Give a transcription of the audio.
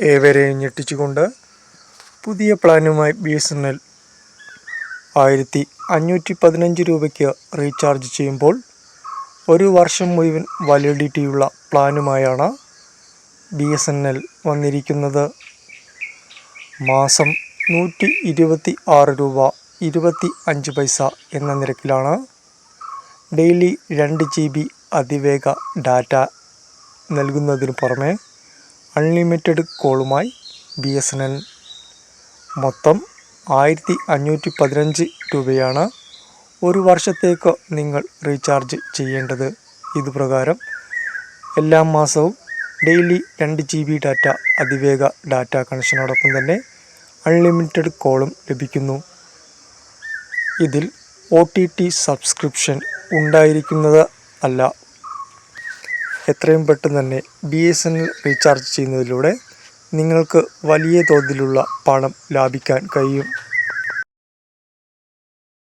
ഏവരെയും ഞെട്ടിച്ചുകൊണ്ട് പുതിയ പ്ലാനുമായി ബി എസ് എൻ എൽ ആയിരത്തി അഞ്ഞൂറ്റി പതിനഞ്ച് രൂപയ്ക്ക് റീചാർജ് ചെയ്യുമ്പോൾ ഒരു വർഷം മുഴുവൻ വാലിഡിറ്റിയുള്ള പ്ലാനുമായാണ് ബി എസ് എൻ എൽ വന്നിരിക്കുന്നത്. മാസം നൂറ്റി ഇരുപത്തി ആറ് രൂപ ഇരുപത്തി അഞ്ച് പൈസ എന്ന നിരക്കിലാണ് ഡെയിലി രണ്ട് ജി ബി അതിവേഗ ഡാറ്റ നൽകുന്നതിന് പുറമെ അൺലിമിറ്റഡ് കോളുമായി ബി എസ് എൻ എൽ മൊത്തം ആയിരത്തി അഞ്ഞൂറ്റി പതിനഞ്ച് രൂപയാണ് ഒരു വർഷത്തേക്ക് നിങ്ങൾ റീചാർജ് ചെയ്യേണ്ടത്. ഇതുപ്രകാരം എല്ലാ മാസവും ഡെയിലി രണ്ട് ജി ബി ഡാറ്റ അതിവേഗ ഡാറ്റ കണക്ഷനോടൊപ്പം തന്നെ അൺലിമിറ്റഡ് കോളും ലഭിക്കുന്നു. ഇതിൽ ഒ ടി ടി സബ്സ്ക്രിപ്ഷൻ ഉണ്ടായിരിക്കുന്നത് അല്ല എത്രയും പെട്ടെന്ന് തന്നെ B S N L recharge ചെയ്യുന്നതിലൂടെ നിങ്ങൾക്ക് വലിയ തോതിലുള്ള പണം ലാഭിക്കാൻ കഴിയും.